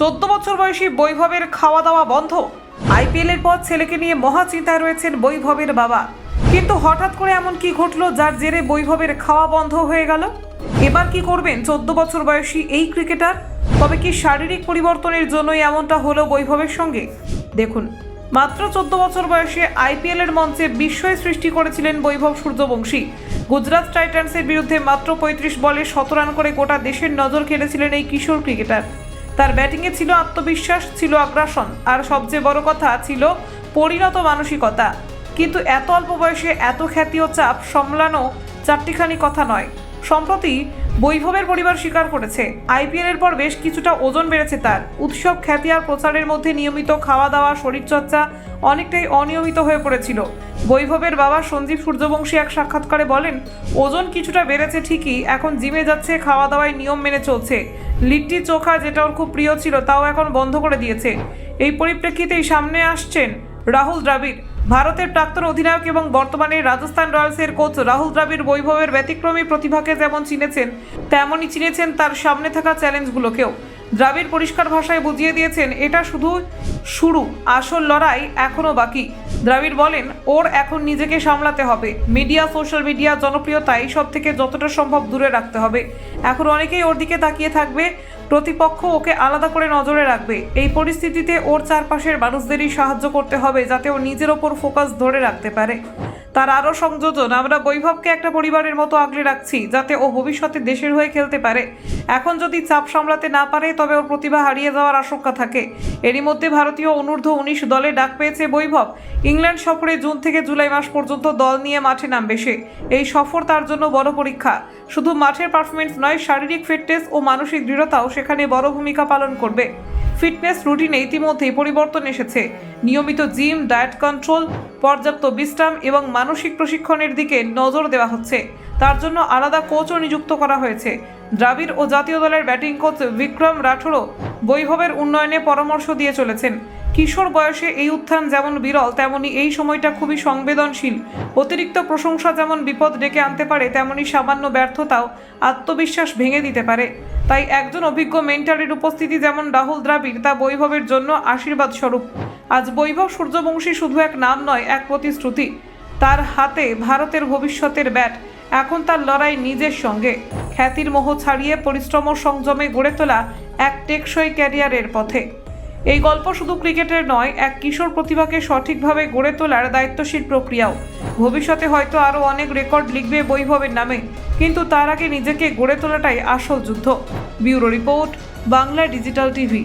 চোদ্দ বছর বয়সী বৈভবের খাওয়া দাওয়া বন্ধ। আইপিএল এর পর ছেলেকে নিয়ে মহা চিন্তায় রয়েছেন বৈভবের বাবা। কিন্তু হঠাৎ করে এমন কি ঘটলো যার জেরে বৈভবের খাওয়া বন্ধ হয়ে গেল? এবার কি করবেন চোদ্দ বছর বয়সী এই ক্রিকেটার? তবে কি শারীরিক পরিবর্তনের জন্যই এমনটা হলো বৈভবের সঙ্গে? দেখুন, মাত্র চোদ্দ বছর বয়সে আইপিএল এর মঞ্চে বিস্ময় সৃষ্টি করেছিলেন বৈভব সূর্যবংশী। গুজরাট টাইটান্সের বিরুদ্ধে মাত্র পঁয়ত্রিশ বলে শত রান করে গোটা দেশের নজর কেড়েছিলেন এই কিশোর ক্রিকেটার। তার ব্যাটিংয়ে ছিল আত্মবিশ্বাস, ছিল আগ্রাসন। আর সবচেয়ে বড় কথা ছিল পরিণত মানসিকতা। কিন্তু এত অল্প বয়সে এত খ্যাতি ও চাপ সামলানো চারটিখানি কথা নয়। সম্প্রতি বৈভবের পরিবার স্বীকার করেছে। আইপিএল এর পর বেশ কিছুটা ওজন বেড়েছে তার। উৎসব খ্যাতি আর প্রচারের মধ্যে নিয়মিত খাওয়া দাওয়া শরীরচর্চা অনেকটাই অনিয়মিত হয়ে পড়েছিল। বৈভবের বাবা সঞ্জীব সূর্যবংশী এক সাক্ষাৎকারে বলেন, ওজন কিছুটা বেড়েছে ঠিকই, এখন জিমে যাচ্ছে খাওয়া দাওয়ায় নিয়ম মেনে চলছে। লিট্টি চোখা, যেটা ওর খুব প্রিয় ছিল, তাও এখন বন্ধ করে দিয়েছে। এই পরিপ্রেক্ষিতেই সামনে আসছেন রাহুল দ্রাবিড়। ভারতের প্রাক্তন অধিনায়ক এবং বর্তমানে রাজস্থান রয়্যালসের কোচ রাহুল দ্রাবিড় বৈভবের ব্যতিক্রমী প্রতিভাকে যেমন চিনেছেন, তেমনই চিনেছেন তার সামনে থাকা চ্যালেঞ্জগুলোকেও। দ্রাবিড় পরিষ্কার ভাষায় বুঝিয়ে দিয়েছেন, এটা শুধু শুরু, আসল লড়াই এখনও বাকি। দ্রাবিড় বলেন, ওর এখন নিজেকে সামলাতে হবে। মিডিয়া, সোশ্যাল মিডিয়া, জনপ্রিয়তা, এইসব থেকে যতটা সম্ভব দূরে রাখতে হবে। এখন অনেকেই ওর দিকে তাকিয়ে থাকবে প্রতিপক্ষ ওকে আলাদা করে নজরে রাখবে। এই পরিস্থিতিতে ওর চারপাশের মানুষদেরই সাহায্য করতে হবে, যাতে ও নিজের ওপর ফোকাস ধরে রাখতে পারে। তার আরও সংযোজন, আমরা বৈভবকে একটা পরিবারের মতো আগলে রাখছি যাতে ও ভবিষ্যতে দেশের হয়ে খেলতে পারে। এখন যদি চাপ সামলাতে না পারে, তবে ওর প্রতিভা হারিয়ে যাওয়ার আশঙ্কা থাকে। এরই মধ্যে ভারতীয় অনূর্ধ্ব উনিশ দলে ডাক পেয়েছে বৈভব। ইংল্যান্ড সফরে জুন থেকে জুলাই মাস পর্যন্ত দল নিয়ে মাঠে নামবে সে। এই সফর তার জন্য বড় পরীক্ষা। শুধু মাঠের পারফরমেন্স নয়, শারীরিক ফিটনেস ও মানসিক দৃঢ়তাও সেখানে বড় ভূমিকা পালন করবে। ফিটনেস রুটিনে ইতিমধ্যেই পরিবর্তন এসেছে। নিয়মিত জিম, ডায়েট কন্ট্রোল, পর্যাপ্ত বিশ্রাম এবং মানসিক প্রশিক্ষণের দিকে নজর দেওয়া হচ্ছে। তার জন্য আলাদা কোচও নিযুক্ত করা হয়েছে। দ্রাবিড় ও জাতীয় দলের ব্যাটিং কোচ বিক্রম রাঠোরও বৈভবের উন্নয়নে পরামর্শ দিয়ে চলেছেন। কিশোর বয়সে এই উত্থান যেমন বিরল, তেমনি এই সময়টা খুবই সংবেদনশীল। অতিরিক্ত প্রশংসা যেমন বিপদ ডেকে আনতে পারে, তেমনি সামান্য ব্যর্থতাও আত্মবিশ্বাস ভেঙে দিতে পারে। তাই একজন অভিজ্ঞ মেন্টারের উপস্থিতি যেমন রাহুল দ্রাবিড়, তা বৈভবের জন্য আশীর্বাদ স্বরূপ আজ বৈভব সূর্যবংশী শুধু এক নাম নয়, এক প্রতিশ্রুতি। তার হাতে ভারতের ভবিষ্যতের ব্যাট, এখন তার লড়াই নিজের সঙ্গে। খ্যাতির মোহ ছাড়িয়ে পরিশ্রম ও সংযমে গড়ে তোলা এক টেকসই ক্যারিয়ারের পথে। এই গল্প শুধু ক্রিকেটের নয়, এক কিশোর প্রতিভাকে সঠিকভাবে গড়ে তোলার দায়িত্বশীল প্রক্রিয়াও। ভবিষ্যতে হয়তো আরও অনেক রেকর্ড লিখবে বৈভবের নামে, কিন্তু তার আগে নিজেকে গড়ে তোলাটাই আসল যুদ্ধ। Bureau report, Bangla digital TV.